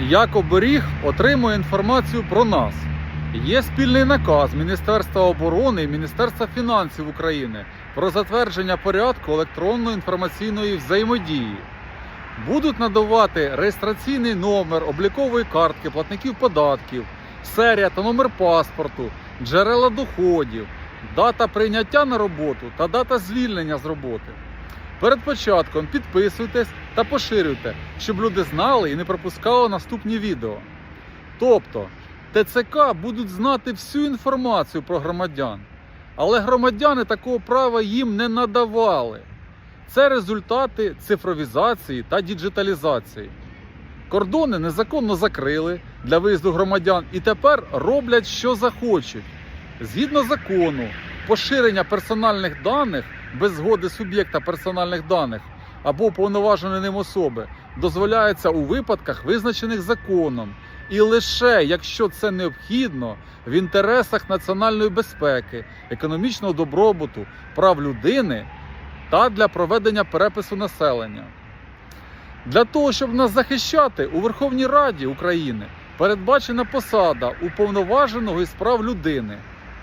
як оберіг отримує інформацію про нас. Є спільний наказ Міністерства оборони і Міністерства фінансів України про затвердження порядку електронної інформаційної взаємодії. Будуть надавати реєстраційний номер облікової картки платників податків, серія та номер паспорту, джерела доходів, дата прийняття на роботу та дата звільнення з роботи. Перед початком підписуйтесь та поширюйте, щоб люди знали і не пропускали наступні відео. Тобто, ТЦК будуть знати всю інформацію про громадян, але громадяни такого права їм не надавали. Це результати цифровізації та діджиталізації. Кордони незаконно закрили для виїзду громадян і тепер роблять, що захочуть. Згідно закону, поширення персональних даних без згоди суб'єкта персональних даних або уповноваженої ним особи дозволяється у випадках, визначених законом, і лише якщо це необхідно в інтересах національної безпеки, економічного добробуту, прав людини та для проведення перепису населення. Для того, щоб нас захищати, у Верховній Раді України передбачена посада уповноваженого із прав людини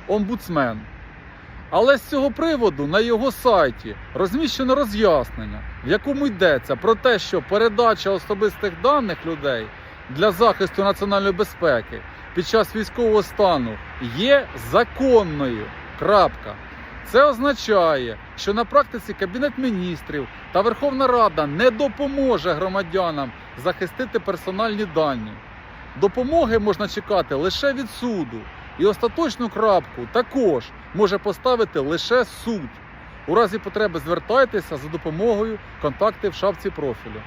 омбудсмен. Але з цього приводу на його сайті розміщено роз'яснення, в якому йдеться про те, що передача особистих даних людей для захисту національної безпеки під час військового стану є законною. Крапка. Це означає, що на практиці Кабінет міністрів та Верховна Рада не допоможе громадянам захистити персональні дані. Допомоги можна чекати лише від суду, і остаточну крапку також може поставити лише суд. У разі потреби звертайтеся за допомогою контакти в шапці профілю.